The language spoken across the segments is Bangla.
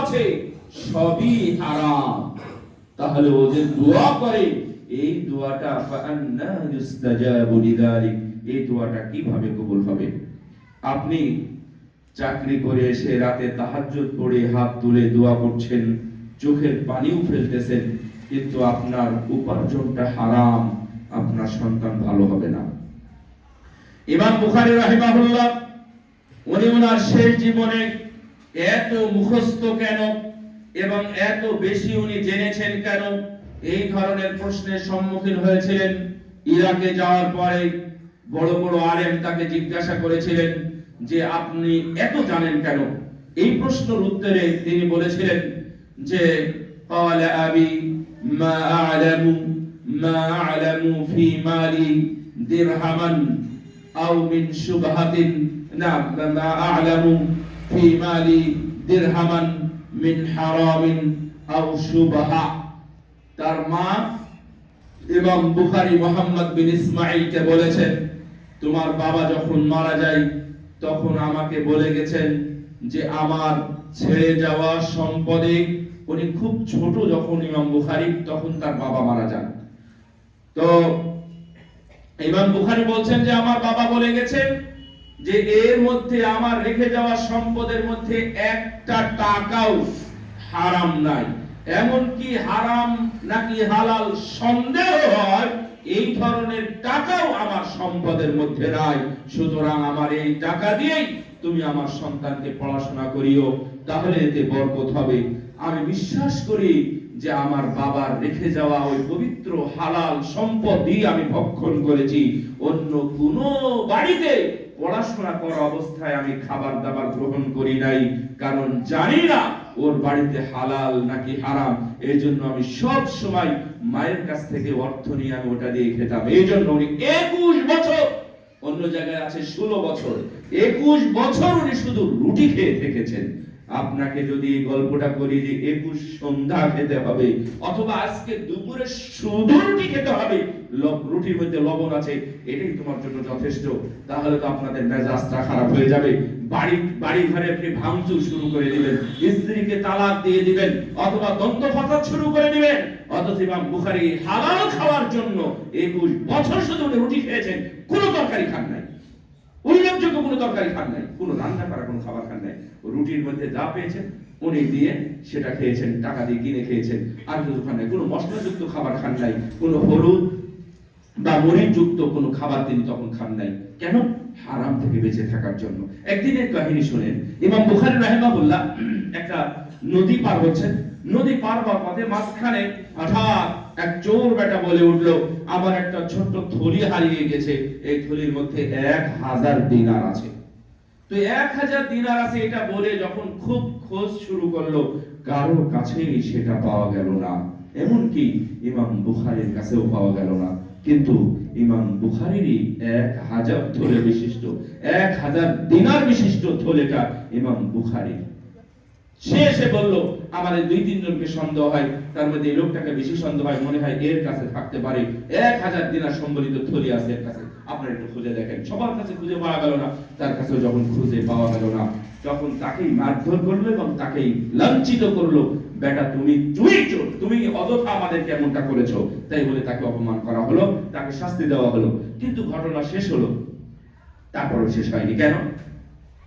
আছে, সবই হারাম। তাহলে ও যে দোয়া করে, এই দোয়াটা এই দোয়াটা কীভাবে কবুল হবে? আপনি চাকরি করে এসে রাতে তাহাজ্জুদ পড়ে হাত তুলে দোয়া করছেন, চোখের পানিও ফেলতেছেন, কিন্তু আপনার উপার্জনটা হারাম, আপনার সন্তান ভালো হবে না। ইমাম বুখারী রাহিমাহুল্লাহ, উনি ওনার শেষ জীবনে এত মুখস্থ কেন এবং এত বেশি উনি জেনেছেন কেন এই ধরনের প্রশ্নের সম্মুখীন হয়েছিলেন ইরাকে যাওয়ার পরে বড় বড় আলেম তাকে জিজ্ঞাসা করেছিলেন যে আপনি এত জানেন কেন এই প্রশ্নের উত্তরে তিনি বলেছিলেন যে قال أبي ما أعلم ما أعلم في مالي درهما أو من شبهة نعم ما أعلم في مالي درهما من حرام أو شبهة তার মা এবং বুখারী মোহাম্মদ বিন ইসমাইলকে বলেছেন তোমার বাবা যখন মারা যায় তখন আমাকে বলে গেছেন যে আমার ছেড়ে যাওয়া সম্পদে উনি খুব ছোট যখন ইমাম বুখারী তখন তার বাবা মারা যান তো ইমাম বুখারী বলছেন যে আমার বাবা বলে গেছেন যে এর মধ্যে আমার রেখে যাওয়া সম্পদের মধ্যে একটা টাকাও হারাম নাই। এমন কি হারাম নাকি হালাল সন্দেহ হয়, এই ধরনের টাকাও আমার সম্পদের মধ্যে নাই। সুতরাং আমার এই টাকা দিয়েই তুমি আমার সন্তানকে পড়াশোনা করিও, তাহলে এতে বরকত হবে। আমি বিশ্বাস করি যে আমার বাবার রেখে যাওয়া ওই পবিত্র হালাল সম্পদ দিয়ে আমি ভক্ষণ করেছি। অন্য কোন বাড়িতে পড়াশোনা করা অবস্থায় আমি খাবার দাবার গ্রহণ করি নাই, কারণ জানি না ওর বাড়িতে হালাল নাকি হারাম। এই জন্য আমি সব সময় মায়ের কাছ থেকে অর্থ নিয়ে আমি ওটা দিয়ে খেতাম। এই জন্য উনি একুশ বছর, অন্য জায়গায় আছে ষোলো বছর, একুশ বছর উনি শুধু রুটি খেয়ে থেকেছেন। আপনাকে যদি এই গল্পটা করি যে একুশ সন্ধ্যা খেতে হবে, অথবা আজকে দুপুরে শুধু রুটি খেতে হবে রুটির মধ্যে লবণ আছে, এটাই তোমার জন্য যথেষ্ট। তাহলে তো আপনাদের মেজাজটা খারাপ হয়ে যাবে। বাড়ি বাড়ি ঘরে আপনি ভাঙচুর শুরু করে দিবেন, স্ত্রীকে তালাক দিয়ে দিবেন, অথবা দ্বন্দ্ব ফাসাদ শুরু করে দিবেন, অথচ ইমাম হালাল খাওয়ার জন্য একুশ বছর শুধু রুটি খেয়েছেন, কোনো তরকারি খান নাই। উল্লেখযোগ্য কোনো তরকারি খান নাই, কোনো রান্না করা, কোনো খাবার খান নাই। রুটির মধ্যে যা পেয়েছেন, উনি দিয়ে সেটা খেয়েছেন, টাকা দিয়ে কিনে খেয়েছেন। আর কিছু খান নাই, কোনো মশলাযুক্ত খাবার খান নাই, কোনো হলুদ বা মরিচ যুক্ত কোনো খাবার তিনি তখন খান নাই। কেন? হারাম থেকে বেঁচে থাকার জন্য। একদিনের কাহিনী শুনেন, ইমাম বুখারী রাহিমাহুল্লাহ একটা নদী পার হচ্ছেন। নদী পার হওয়ার পথে মাঝখানে হঠাৎ এক চোর বেটা বলে উঠল, আমার একটা ছোট্ট থলি হারিয়ে গেছে। এই থলির মধ্যে এক হাজার দিনার আছে। তো এক হাজার দিনার আছে এটা বলে যখন খুব খোঁজ শুরু করল কারও কাছেই সেটা পাওয়া গেল না। এমনকি ইমাম বুখারীর কাছেও পাওয়া গেল না। কিন্তু ইমাম বুখারীরই এক হাজার থলে বিশিষ্ট, এক হাজার দিনার বিশিষ্ট থলেটা ইমাম বুখারী সে এসে বলল, আমার দুই তিনজনকে সন্দেহ হয়, তার মধ্যে এই লোকটাকে বেশি সন্দেহ হয়, মনে হয় এর কাছে থাকতে পারে। এক হাজার দিনার সম্বলিত থলি আছে এর কাছে। আপনারা একটু খুঁজে দেখেন। সবার কাছে খুঁজে পাওয়া গেল না, তার কাছেও যখন খুঁজে পাওয়া গেল না তখন তাকেই মারধর করল এবং তাকেই লাঞ্ছিত করল, বেটা, তুমি চুরি চোর তুমি অযথা আমাদেরকে এমনটা করেছ। তাই বলে তাকে অপমান করা হলো, তাকে শাস্তি দেওয়া হলো। কিন্তু ঘটনা শেষ হলো। তারপরও শেষ হয়নি। কেন?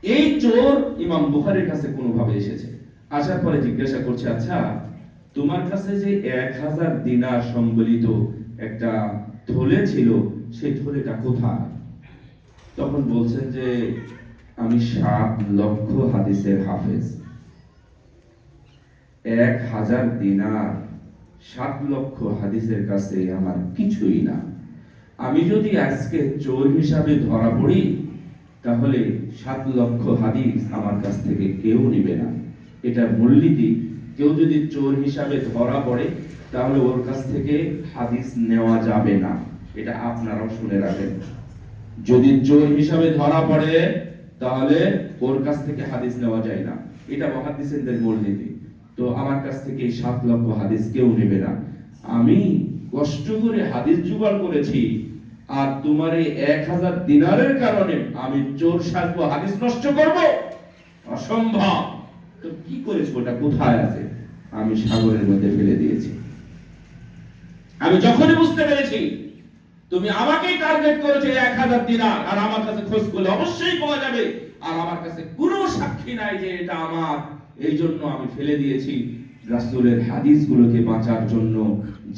এই চোর ইমাম বুখারীর কাছে কোনোভাবে এসেছে। আসার পরে জিজ্ঞাসা করছে আচ্ছা তোমার কাছে যে এক হাজার দিনার সম্বলিত একটা থলে ছিল, সেই থলেটা কোথায়? তখন বলছেন যে, আমি সাত লক্ষ হাদিসের হাফেজ। এক হাজার দিনার সাত লক্ষ হাদিসের কাছে আমার কিছুই না। আমি যদি আজকে চোর হিসাবে ধরা পড়ি, তাহলে সাত লক্ষ হাদিস আমার কাছ থেকে কেউ নিবে না। এটা মূলনীতি। কেউ যদি চোর হিসাবে ধরা পড়ে, তাহলে ওর কাছ থেকে হাদিস নেওয়া যাবে না। এটা আপনারাও শুনে রাখেন। যদি চোর হিসাবে ধরা পড়ে, তাহলে ওর কাছ থেকে হাদিস নেওয়া যায় না। এটা মহাদিসের মূলনীতি। তো আমার কাছ থেকে এই সাত লক্ষ হাদিস কেউ নেবে না। আমি কষ্ট করে হাদিস জোগাড় করেছি, আর তোমার এই এক হাজার দিনারের কারণে আমি চোর সাজবো, হাদিস নষ্ট করব? অসম্ভব। তো কি করেছ? ওটা কোথায় আছে? আমি সাগরের মধ্যে ফেলে দিয়েছি। আমি যখনই বুঝতে পেরেছি, তুমি টার্গেট করেছ এক হাজার দিনার, আর আমার কাছে খোঁজ করলে অবশ্যই পাওয়া যাবে। আর আমার কাছে কোনো সাক্ষী নাই যে এটা আমার। এই জন্য আমি ফেলে দিয়েছি রাসূলের বাঁচার জন্য,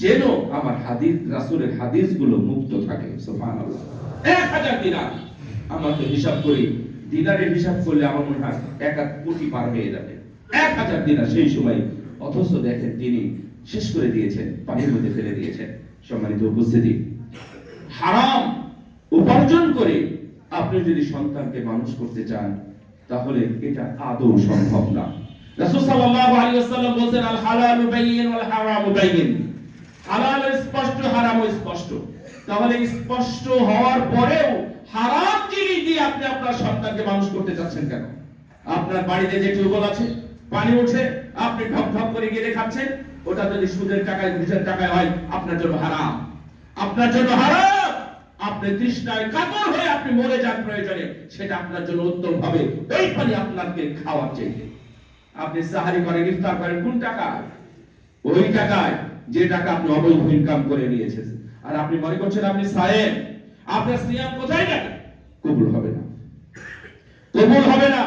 যেন আমার হাদিস, রাসূলের হাদিসগুলো মুক্ত থাকে। এক হাজার দিনার। হিসাব করি, দিনারের হিসাব করলে আমার মনে হয় এক কোটি পার হয়ে যাবে। এক হাজার দিনার সেই সময় অথচ দেখেন তিনি শেষ করে দিয়েছেন, পানির মধ্যে ফেলে দিয়েছেন। সম্মানিত উপস্থিতি। হারাম উপার্জন করে আপনি যদি সন্তানকে মানুষ করতে চান, তাহলে এটা আদৌ সম্ভব না। রাসূল সাল্লাল্লাহু আলাইহি ওয়াসাল্লাম বলেন আল হালালু বাইয়িন ওয়াল হারামু বাইয়িন। হালাল স্পষ্ট হারাম স্পষ্ট। তাহলে স্পষ্ট হওয়ার পরেও হারাম জিনিস দিয়ে আপনি আপনার সন্তানকে মানুষ করতে চাচ্ছেন কেন? আপনার বাড়িতে যে টিউবওয়েল আছে পানি উঠে আপনি ঢক ঢক করে গিয়ে খাচ্ছেন ওটা যদি সুদের টাকায়, ঘুষের টাকায় হয়, আপনার জন্য হারাম। আপনার জন্য হারাম! আপনি তৃষ্ণায় কাতর হয়ে আপনি মরে যান প্রয়োজনে, সেটা আপনার জন্য উত্তম হবে। ওই পানি আপনাকে খাওয়ার চাইতে। আপনি সাহারি করেন, ইফতার করেন, কোন টাকা ওই টাকায় যে টাকা আপনি অবৈধ ইনকাম করে নিয়েছেন। আর আপনি মনে করছেন আপনি সায়েম, আপনার সিয়াম কোথায় যাবে কবুল হবে না। কবুল হবে না।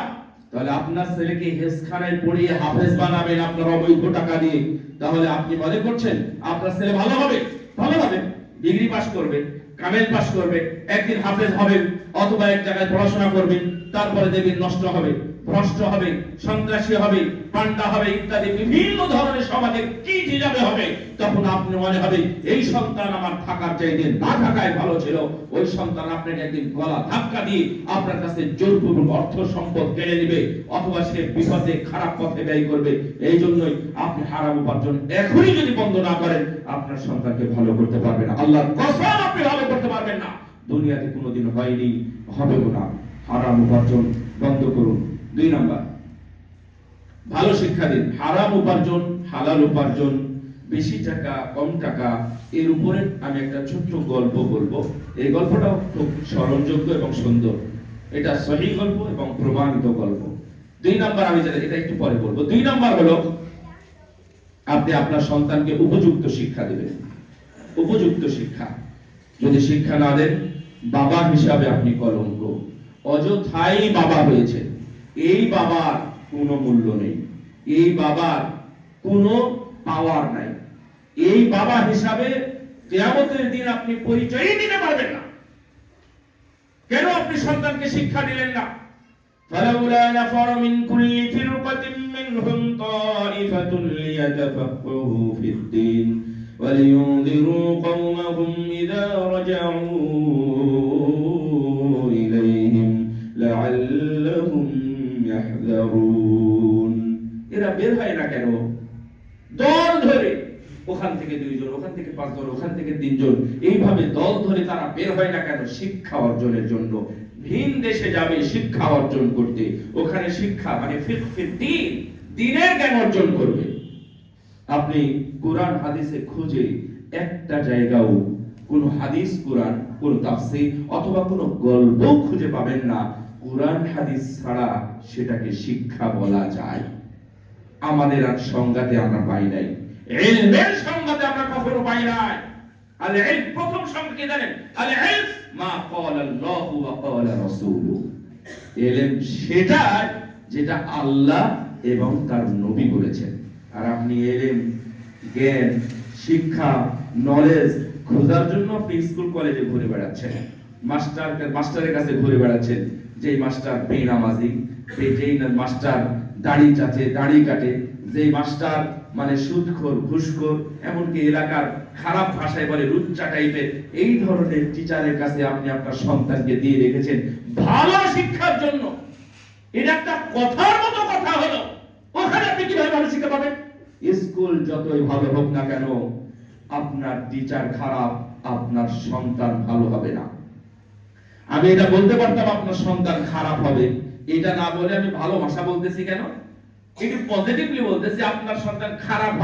তাহলে আপনার ছেলেকে হেসখানায় পড়িয়ে হাফেজ বানাবেন আপনার অবৈধ টাকা দিয়ে। তাহলে আপনি মনে করছেন আপনার ছেলে ভালো হবে? ভালো হবে। ডিগ্রি পাস করবে, কামেল পাস করবে, একদিন হাফেজ হবেন, অথবা এক জায়গায় পড়াশোনা করবেন, তারপরে দেখবেন নষ্ট হবে। ভ্রষ্ট হবে, সন্ত্রাসী হবে, পান্ডা হবে ইত্যাদি বিভিন্ন ধরনের সমাজে কি হিসাবে হবে, তখন আপনি মনে হবে, এই সন্তান আমার থাকার চাইতে না থাকায় ভালো ছিল। ওই সন্তান আপনাকে একদিন গলা ধাক্কা দিয়ে আপনার কাছে জোরপূর্বক অর্থ সম্পদ কেড়ে নেবে, অথবা সে বিপদে খারাপ পথে ব্যয় করবে। এই জন্যই আপনি হারাম উপার্জন এখনই যদি বন্ধ না করেন, আপনার সন্তানকে ভালো করতে পারবেন আল্লাহর কসম আপনি ভালো করতে পারবেন না। দুনিয়াতে কোনোদিন হয়নি, হবেও না। হারাম উপার্জন বন্ধ করুন। দুই নম্বর, ভালো শিক্ষা দিন। হারাম উপার্জন, হালাল উপার্জন, বেশি টাকা, কম টাকা, এর উপরে আমি একটা ছোট্ট গল্প বলব। এই গল্পটাও খুব স্মরণযোগ্য এবং সুন্দর। এটা সহি গল্প এবং প্রমাণিত গল্প। দুই নাম্বার আমি যেটা, এটা একটু পরে বলব। দুই নাম্বার হলো, আপনি আপনার সন্তানকে উপযুক্ত শিক্ষা দেবেন। উপযুক্ত শিক্ষা। যদি শিক্ষা না দেন বাবা হিসাবে আপনি কলঙ্ক। অযথাই বাবা হয়েছে এই বাবার কোনো মূল্য নেই এই বাবার কোনো পাওয়ার নাই এই বাবা হিসাবে কেয়ামতের দিন আপনি পরিচয়ই দিতে পারবেন না কেন আপনি সন্তানকে শিক্ষা দিলেন না فلولا نفر من كل فرقة منهم طائفة ليتفقهوا في الدين ولينذروا قومهم إذا رجعوا বের হয় না কেন? দল ধরে ওখান থেকে দুইজন, ওখান থেকে পাঁচজন, ওখান থেকে তিনজন। এইভাবে দল ধরে তারা বের হয় না কেন? শিক্ষা অর্জনের জন্য। ভিন দেশে যাবে, শিক্ষা অর্জন করতে। ওখানে শিক্ষা মানে দিনের জ্ঞান অর্জন করবে। আপনি কোরআন, হাদিসে খুঁজে একটা জায়গাও কোন হাদিস, কোরআন, কোন তাফসীর অথবা কোন গল্প খুঁজে পাবেন না। কোরআন, হাদিস ছাড়া সেটাকে শিক্ষা বলা যায়। আমাদের আর সংজ্ঞাতে আমরা পাই নাই। ইলমের সংজ্ঞাতে আমরা কখনো পাই নাই। আল ইলম প্রথম সংজ্ঞা জানেন? আল ইলম মা ক্বালা আল্লাহু ওয়া ক্বালা রাসূলু ইলম সেটা যেটা আল্লাহ এবং তার নবী বলেছেন। আর আপনি এলেম জ্ঞান, শিক্ষা নলেজ খোঁজার জন্য আপনি স্কুল কলেজে ঘুরে বেড়াচ্ছেন। মাস্টার, মাস্টারের কাছে ঘুরে বেড়াচ্ছেন। যেই মাস্টার বেনামাজি যেই মাস্টার দাড়ি চাচে, দাড়ি কাটে। যেই মাস্টার মানে সুদখোর, ঘুষখোর, এমনকি এলাকার খারাপ ভাষায় বলে লুচ্চা টাইপের, এই ধরনের টিচারের কাছে আপনি আপনার সন্তানকে দিয়ে রেখেছেন ভালো শিক্ষার জন্য। এটা একটা কথার মতো কথা হলো। ওখানে আপনি কীভাবে ভালো শিক্ষা পাবেন? স্কুল যতই ভালো হোক না কেন, আপনার টিচার খারাপ, আপনার সন্তান ভালো হবে না। আমি এটা বলতে পারতাম, আপনার সন্তান খারাপ হবে। এটা না বলে আমি ভালো ভাষা বলতেছি কেন? একটু পজিটিভলি বলতেছি আপনার সন্তান খারাপ